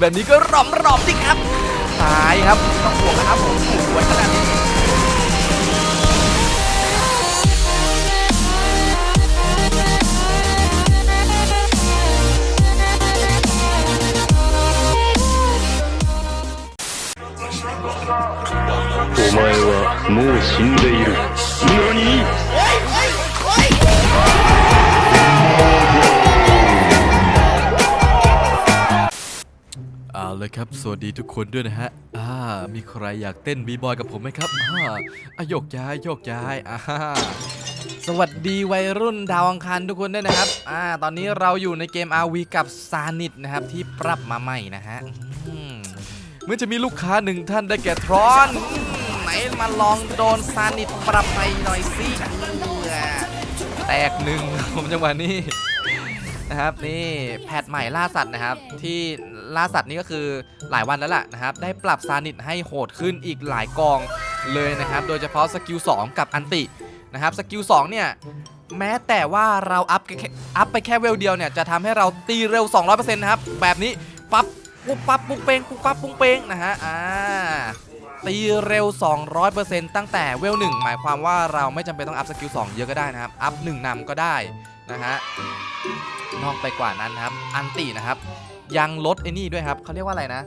แบบนี้ก็หล่อมหลอมๆสิครับ ตายครับไม่ต้องห่วงนะครับผมสวยขนาดนี้ お前はもう死んでいる ครับสวัสดีทุกคนด้วยนะฮะอ่ามีใครอยากเต้นบีบอยกับผมไหมครับอ่าอโยกย้ายโยกย้ายอ่าสวัสดีวัยรุ่นดาวอังคารทุกคนด้วยนะครับอ่าตอนนี้เราอยู่ในเกม RV กับซานิดนะครับที่ปรับมาใหม่นะฮะอืมเมื่อจะมีลูกค้าหนึ่งท่านได้แก่ทรอนไหนมาลองโดนซานิดปรับไปหน่อยสิเออแตกหนึ่งผมจังหวะนี้นะครับนี่แพทใหม่ล่าสัตว์นะครับที่ ล่าสัตว์นี่ก็คือหลายวันแล้วล่ะนะครับ ได้ปรับซานิตให้โหดขึ้นอีกหลายกองเลยนะครับ โดยเฉพาะสกิล2กับอันตินะครับ สกิล2เนี่ยแม้แต่ว่าเราอัพแค่อัพไปแค่เวลเดียวเนี่ยจะทำให้เราตีเร็ว 200%นะครับ แบบนี้ปั๊บปุ๊บปั๊บปุ๊บเป้งปุ๊บปั๊บปุ๊บเป้งนะฮะอ่าตีเร็ว 200%ตั้งแต่เวล1หมายความว่าเราไม่จำเป็นต้องอัพสกิล2เยอะก็ได้นะครับ อัพ1นำก็ได้นะฮะนอกไปกว่านั้นนะครับ อันตินะครับ ยังลดไอ้นี่ด้วยครับเขาเรียกว่าอะไรนะ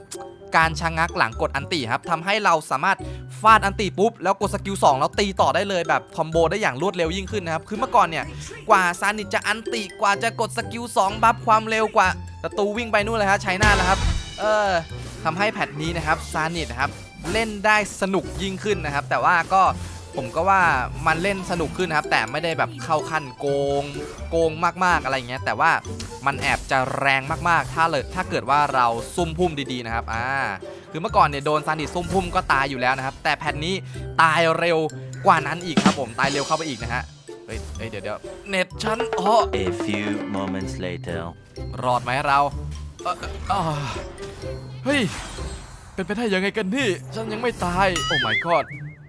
การชะงงักหลังกดอันติครับทำให้เราสามารถฟาดอันติปุ๊บ แล้วกดสกิล2แล้วตีต่อได้เลยแบบคอมโบได้อย่างรวดเร็วยิ่งขึ้นนะครับคือเมื่อก่อนเนี่ยกว่าซานิจะอันติกว่าจะกดสกิล2บัฟความเร็วกว่าศัตรูวิ่งไปนู่นเลยฮะใช้หน้าแล้วครับเออทำให้แพทนี้นะครับซานินะครับเล่นได้สนุกยิ่งขึ้นนะครับ แต่ว่าก็ผมก็ว่ามันเล่นสนุกขึ้นนะครับ แต่ไม่ได้แบบเข้าขั้นโกงโกงมากๆอะไรเงี้ยแต่ว่า มันแอบจะแรงมากๆ ถ้าเลยถ้าเกิดว่าเราซุ่มพุ่มดีๆนะครับอ่าคือเมื่อก่อนเนี่ยโดนซานิซุ่มพุ่มก็ตายอยู่แล้วนะครับ แต่แพทนี้ตายเร็วกว่านั้นอีกครับผมตายเร็วเข้าไปอีกนะฮะเฮ้ยเฮ้ยเดี๋ยวเดี๋ยวเน็ตฉันอ๋อ A few moments later. รอดไหมเราเอ่อเอ่อเฮ้ย เป็นไปได้ยังไงกันนี่ ฉันยังไม่ตาย โอ้ my god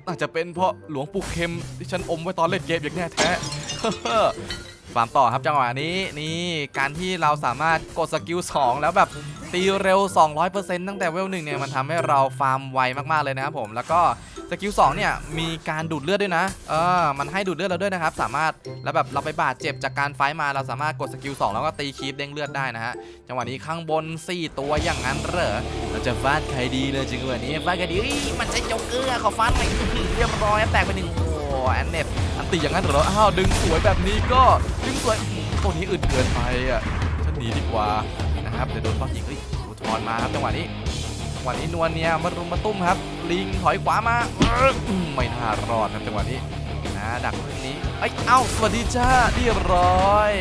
น่าจะเป็นเพราะหลวงปู่เข็มที่ฉันอมไว้ตอนเล่นเกมอย่างแน่แท้ ฟาร์มต่อครับจังหวะนี้นี่การที่เราสามารถกดสกิล2แล้วแบบตีเร็ว 200%ตั้งแต่เวลหนึ่งเนี่ยมันทำให้เราฟาร์มไวมากๆเลยนะครับผมแล้วก็สกิล2เนี่ยมีการดูดเลือดด้วยนะเออมันให้ดูดเลือดเราด้วยนะครับสามารถแล้วแบบเราไปบาดเจ็บจากการไฟมาเราสามารถกดสกิล2แล้วก็ตีคีปเด้งเลือดได้นะฮะจังหวะนี้ข้างบน 4 ตัวอย่างนั้นเหรอเราจะฟาดใครดีเลยจังหวะนี้ฟาดใครดีมันใช่โจ๊กเกอร์ขอฟาดไปอื้อหือเรียบร้อยแตกไปหนึ่งโแอนเน็ตอันตีอย่างนั้นเหรออ้าวดึงสวยแบบนี้ก็ดึงสวยตัวนี้อึดเกินไปอะฉันหนีดีกว่านะครับเดี๋ยวโดนป้อมยิงเฮ้ยอุทธรณ์มาครับจังหวะนี้จังหวะนี้นวลเนี่ยมารุมมาตุ้มครับ ลิงถอยขวามาไม่น่ารอดครับจังหวะนี้นะดักเรื่องนี้เอ้เอ้าสวัสดีจ้าเรียบร้อย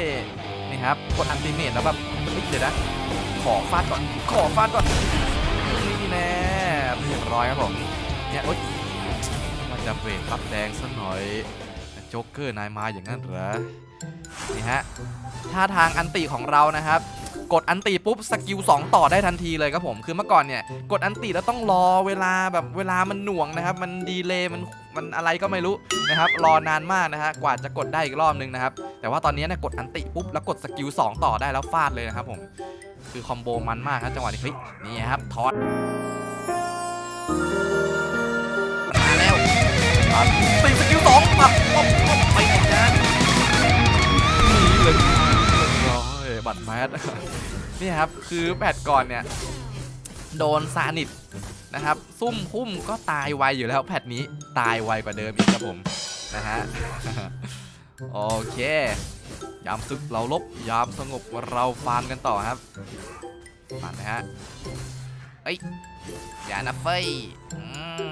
นี่ครับกดอันติเมตแล้วแบบเฮ้ยเดี๋ยวนะขอฟาดก่อนขอฟาดก่อนนี่แน่เรียบร้อยครับผมเนี่ยโอ๊ย จะเบรกปั๊บแดงสักหน่อยโจ๊กเกอร์นายมาอย่างนั้นเหรอนี่ฮะท่าทางอันติของเรานะครับกดอันติปุ๊บสกิล2ต่อได้ทันทีเลยครับผมคือเมื่อก่อนเนี่ยกดอันติแล้วต้องรอเวลาแบบเวลามันหน่วงนะครับ มันดีเลย์มันมันอะไรก็ไม่รู้นะครับรอนานมากนะฮะกว่าจะกดได้อีกรอบนึงนะครับแต่ว่าตอนนี้เนี่ยกดอันติปุ๊บแล้วกดสกิล2ต่อได้แล้วฟาดเลยนะครับผมคือคอมโบมันมากครับจังหวะนี้เฮ้ยนี่ครับทอด ปัดตีสกิลสองปัดป๊บป๊บไปหมดนะนี่เลยเลยร้อยบัตรแมสนี่ครับ คือแบตก่อนเนี่ย โดนซานิดนะครับ ซุ่มพุ่มก็ตายไวอยู่แล้วแพทนี้ตายไวกว่าเดิมอีกครับผม นะฮะ โอเค ยามศึกเราลบ ยามสงบเราฟาร์มกันต่อครับฟาร์มนะฮะเอ้ยอย่านะเฟยอืม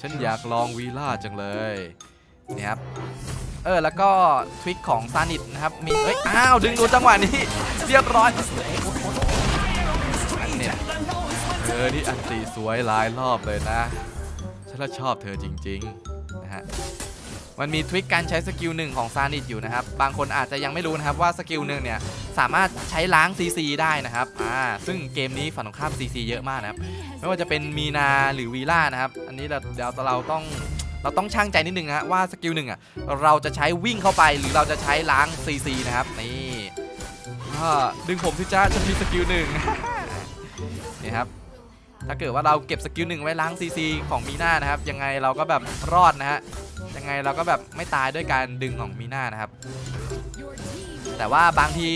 ฉันอยากลองวีล่าจังเลยนี่ครับเออแล้วก็ทริคของซานิดนะครับมีเอ้ยอ้าวดึงดูจังหวะนี้ เรียบร้อยเนี่ยเธอที่อันตีสวยหลายรอบเลยนะ ฉันชอบเธอจริงๆนะฮะมันมีทริคการใช้สกิลหนึ่งของซานิดอยู่นะครับ บางคนอาจจะยังไม่รู้นะครับว่าสกิลหนึ่งเนี่ย สามารถใช้ล้าง CC ได้นะครับอ่าซึ่งเกมนี้ฝั่งตรงข้าม CC เยอะมากนะครับไม่ว่าจะเป็นมีนาหรือวีล่านะครับอันนี้เราเดี๋ยวเราต้องเราต้องช่างใจนิดนึงนะว่าสกิลหนึ่งอะเราจะใช้วิ่งเข้าไปหรือเราจะใช้ล้าง CC นะครับนี่ดึงผมสิจ้าฉันมีสกิลหนึ่งนี่ครับถ้าเกิดว่าเราเก็บสกิลหนึ่งไว้ล้างซีซีของมีนานะครับยังไงเราก็แบบรอดนะฮะยังไงเราก็แบบไม่ตายด้วยการดึงของมีนานะครับ แต่ว่าบางที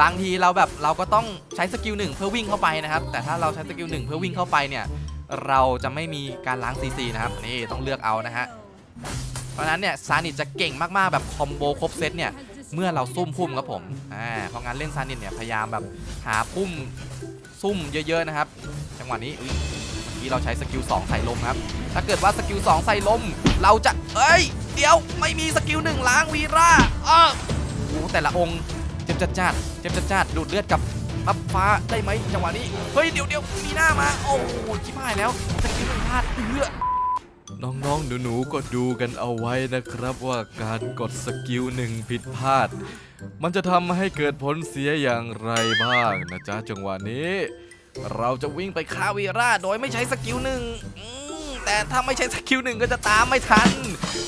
บางทีเราแบบเราก็ต้องใช้สกิลหนึ่งเพื่อวิ่งเข้าไปนะครับ แต่ถ้าเราใช้สกิลหนึ่งเพื่อวิ่งเข้าไปเนี่ย เราจะไม่มีการล้างซีซีนะครับนี่ต้องเลือกเอานะฮะเพราะนั้นเนี่ยซานิจะเก่งมากๆแบบคอมโบครบเซตเนี่ยเมื่อเราซุ่มพุ่มครับผมอ่าเพราะงั้นเล่นซานิเนี่ยพยายามแบบหาพุ่มซุ่มเยอะๆนะครับ จังหวะนี้อุ๊ยเมื่อกี้เราใช้สกิล2ใส่ลมครับ ถ้าเกิดว่าสกิล2ใส่ลม เราจะเอ้ย เดี๋ยวไม่มีสกิลหนึ่งล้างวีร่าอ้ออ หแต่ละองค์เจ็บจัดจัดเจ็บจัดจัดดูดเลือดกับอัพฟ้าได้ไหมจังหวะนี้ เฮ้ยเดี๋ยวเดี๋ยวมีหน้ามา โอ้โหชิบหายแล้วสกิลพลาดเอื้อน้องๆ หนูๆ ก็ดูกันเอาไว้นะครับว่าการกดสกิลหนึ่งผิดพลาด มันจะทำให้เกิดผลเสียอย่างไรบ้างนะจ๊ะจังหวะนี้ เราจะวิ่งไปฆ่าวีราโดยไม่ใช้สกิลหนึ่ง แต่ถ้าไม่ใช้สกิลหนึ่งก็จะตามไม่ทัน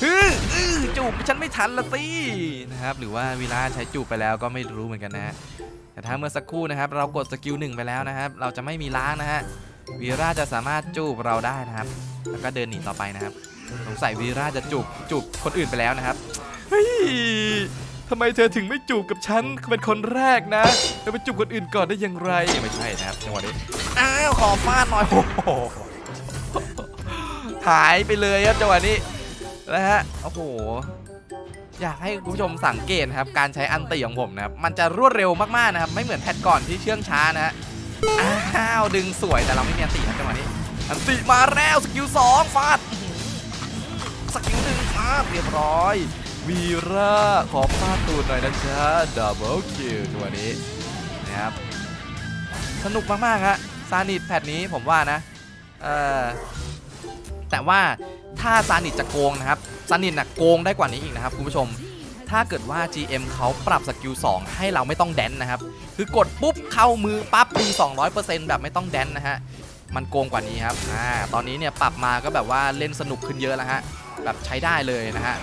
ฮึออื้อจูบฉันไม่ทันละสินะครับหรือว่าวีราใช้จูบไปแล้วก็ไม่รู้เหมือนกันนะฮะแต่ถ้าเมื่อสักครู่นะครับ เรากดสกิลหนึ่งไปแล้วนะครับ เราจะไม่มีล้างนะฮะวีราจะสามารถจูบเราได้นะครับ แล้วก็เดินหนีต่อไปนะครับสงสัยวีราจะจูบจูบคนอื่นไปแล้วนะครับเฮ้ยทำไมเธอถึงไม่จูบกับฉันเป็นคนแรกนะเธอไปจูบคนอื่นก่อนได้อย่างไรไม่ใช่นะครับจังหวะนี้อ้าวขอฟาดหน่อยโอ้โห หายไปเลยครับจังหวะนี้นะฮะโอ้โหอยากให้คุณผู้ชมสังเกตนะครับการใช้อันติของผมนะครับมันจะรวดเร็วมากๆนะครับไม่เหมือนแพทก่อนที่เชื่องช้านะฮะอ้าวดึงสวยแต่เราไม่มีอันติครับจังหวะนี้ อันติมาแล้วสกิลสองฟาดสกิลหนึ่งฟาดเรียบร้อยวีร่าขอฟาดตูดหน่อยนะจ๊ะดับเบิลคิวตัวนี้นะครับสนุกมากๆฮะซานิดแพทนี้ผมว่านะเออ แต่ว่าถ้าซานิดจะโกงนะครับซานิดน่ะโกงได้กว่านี้อีกนะครับคุณผู้ชม ถ้าเกิดว่า GM เขาปรับสกิล2ให้เราไม่ต้องแดนนะครับ คือกดปุ๊บเข้ามือปั๊บดี200%แบบไม่ต้องแดนนะฮะมันโกงกว่านี้ครับอ่าตอนนี้เนี่ยปรับมาก็แบบว่าเล่นสนุกขึ้นเยอะแล้วฮะแบบใช้ได้เลยนะฮะ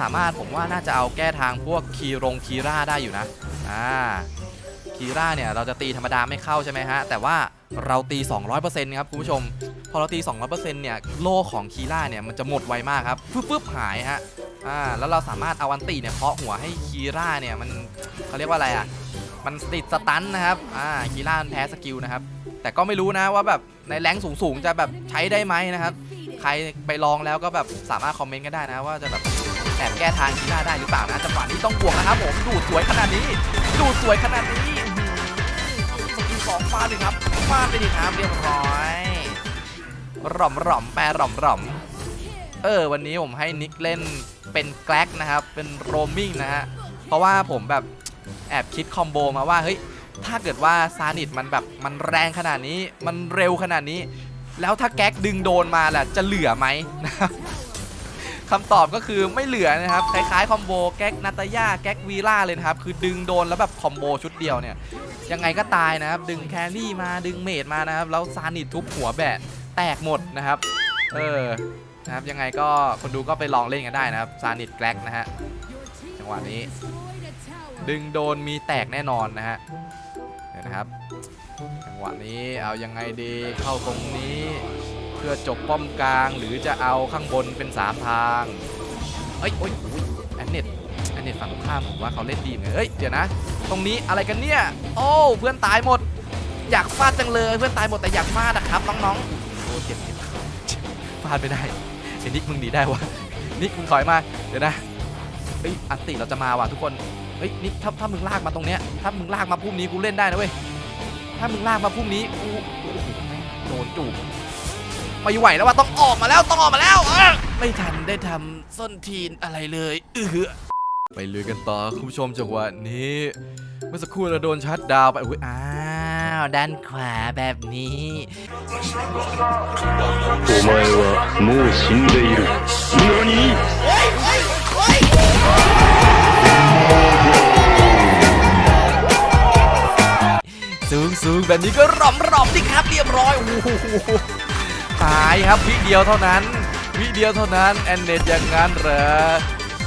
สามารถผมว่าน่าจะเอาแก้ทางพวกคีรงคีร่าได้อยู่นะอ่า คีร่าเนี่ยเราจะตีธรรมดาไม่เข้าใช่ไหมฮะ แต่ว่าเราตี 200%ครับคุณผู้ชม พอเราตี 200%เนี่ยโล่ของคีร่าเนี่ยมันจะหมดไวมากครับฟึบฟึบหายฮะอ่าแล้วเราสามารถเอาอันตีเนี่ยเคาะหัวให้คีร่าเนี่ยมันเขาเรียกว่าอะไรอะมันติดสตันนะครับอ่าคีร่าแพ้สกิลนะครับแต่ก็ไม่รู้นะว่าแบบในแรงสูงๆจะแบบใช้ได้ไหมนะครับใครไปลองแล้วก็แบบสามารถคอมเมนต์กันได้นะว่าจะแบบแอบแก้ทางคีร่าได้หรือเปล่านะจังหวะนี้ต้องบวกนะครับผมดูดสวยขนาดนี้ ดูดสวยขนาดนี้ ออหือสกิลสองฟาดเลยครับฟาดไปดิครับเรียบร้อยหล่อมหล่อมแปรหล่อมหล่อมเออวันนี้ผมให้นิกเล่นเป็นแกล็กนะครับ เป็นโรมมิ่งนะฮะเพราะว่าผมแบบแอบคิดคอมโบมาว่าเฮ้ยถ้าเกิดว่าซานิดมันแบบมันแรงขนาดนี้ มันเร็วขนาดนี้ แล้วถ้าแก๊กดึงโดนมาล่ะจะเหลือไหมนะครับ คำตอบก็คือไม่เหลือนะครับคล้ายๆคอมโบแก๊กนาตาย่าแก๊กวีล่าเลยนะครับคือดึงโดนแล้วแบบคอมโบชุดเดียวเนี่ยยังไงก็ตายนะครับดึงแครี่มาดึงเมดมานะครับแล้วซานิดทุบหัวแบะแตกหมดนะครับเออนะครับยังไงก็คนดูก็ไปลองเล่นกันได้นะครับซานิดแกล็กนะฮะจังหวะนี้ ดึงโดนมีแตกแน่นอนนะฮะเดี๋ยนะครับจังหวะนี้เอายังไงดีเข้าตรงนี้ พื่อจบป้อมกลางหรือจะเอาข้างบนเป็น 3 ทางเอ้ยโอ้ยอุ๊ยแอนเน็ตแอนเน็ตฝั่งข้ามผมว่าเขาเล่นดีเหมือนเอ้ยเดี๋ยวนะ ตรงนี้อะไรกันเนี่ย โอ้เพื่อนตายหมด อยากฟาดจังเลยเพื่อนตายหมดแต่อยากฟาดนะครับน้องๆโอ้เจ็บเจ็บฟาดไม่ได้ไอ้นิกมึงหนีได้วะนิกมึงถอยมาเดี๋ยวนะเอ้ยอันติเราจะมาว่ะทุกคนเฮ้ยนี่ถ้าถ้ามึงลากมาตรงเนี้ยถ้ามึงลากมาพุ่มนี้กูเล่นได้นะเว้ยถ้ามึงลากมาพุ่มนี้กูโอ้โหแม่งโดนจูบ ไม่ไหวแล้วว่าต้องออกมาแล้วต้องออกมาแล้วไม่ทันได้ทำส้นทีนอะไรเลยเออไปลุยกันต่อคุณผู้ชมจังหวะนี้ เมื่อสักครู่เราโดนชัดดาวไปอุ้ยอ้าวด้านขวาแบบนี้โอ้ไม่ว่ามูชินเดยรุสูงสูงแบบนี้ก็หลอมหลอมดิครับเรียบร้อยโอ้โห ตายครับวิเดียวเท่านั้น วิเดียวเท่านั้นแอนเนตอย่างนั้นเหรอ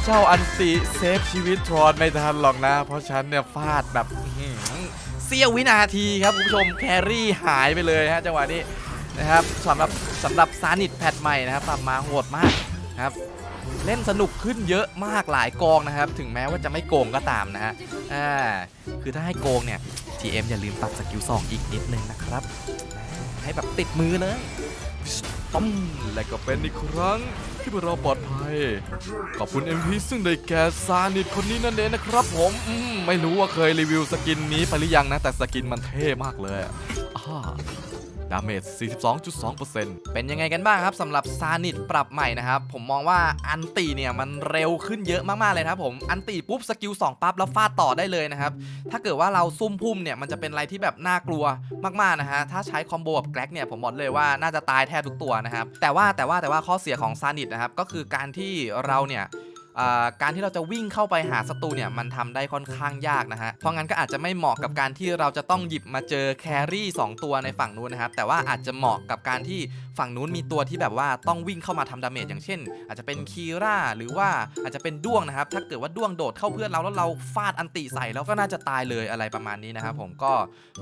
เจ้าอันติเซฟชีวิตทรอนไม่ทันหรอกนะ เพราะฉันเนี่ยฟาดแบบเสี้ยววินาทีครับคุณผู้ชมแครี่หายไปเลยฮะจังหวะนี้นะครับสำหรับสำหรับซานิตแพทใหม่นะครับปรับมาโหดมากครับเล่นสนุกขึ้นเยอะมากหลายกองนะครับ ถึงแม้ว่าจะไม่โกงก็ตามนะฮะอ่าคือถ้าให้โกงเนี่ย GM อย่าลืมปรับสกิล2อีกนิดนึงนะครับ ให้แบบติดมือเลยต้มและก็เป็นอีกครั้งที่พวกเราปลอดภัย ขอบคุณ MP ซึ่งได้แก่ซานิดคนนี้นั่นเองนะครับผมอืมไม่รู้ว่าเคยรีวิวสกินนี้ไปหรือยังนะ แต่สกินมันเท่มากเลยอะอ่า ดาเมจ 42.2%เป็นยังไงกันบ้างครับสำหรับซานิดปรับใหม่นะครับ ผมมองว่าอันตีเนี่ยมันเร็วขึ้นเยอะมากๆเลยครับผม อันตีปุ๊บสกิล2ปั๊บแล้วฟาดต่อได้เลยนะครับ ถ้าเกิดว่าเราซุ่มพุ่มเนี่ยมันจะเป็นอะไรที่แบบน่ากลัวมากๆนะฮะ ถ้าใช้คอมโบกับแกร็กเนี่ยผมบอกเลยว่าน่าจะตายแทบทุกตัวนะครับ แต่ว่าแต่ว่าแต่ว่าข้อเสียของซานิดนะครับก็คือการที่เราเนี่ย การที่เราจะวิ่งเข้าไปหาศัตรูเนี่ยมันทำได้ค่อนข้างยากนะฮะ เพราะงั้นก็อาจจะไม่เหมาะกับการที่เราจะต้องหยิบมาเจอแครี่2ตัวในฝั่งนู้นนะครับ แต่ว่าอาจจะเหมาะกับการที่ฝั่งนู้นมีตัวที่แบบว่าต้องวิ่งเข้ามาทำดาเมจอย่างเช่น อาจจะเป็นคีร่าหรือว่าอาจจะเป็นด้วงนะครับ ถ้าเกิดว่าด้วงโดดเข้าเพื่อนเราแล้วเราฟาดอันติใส่แล้วก็น่าจะตายเลยอะไรประมาณนี้นะครับผมก็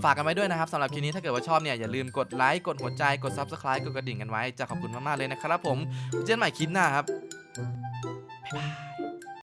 ฝากกันไว้ด้วยนะครับสำหรับคลิปนี้ถ้าเกิดว่าชอบเนี่ยอย่าลืมกดไลค์กดหัวใจกด subscribe กดกระดิ่งกันไว้จะขอบคุณมากๆเลยนะครับผมเจอกันใหม่คลิปหน้าครับ Wow.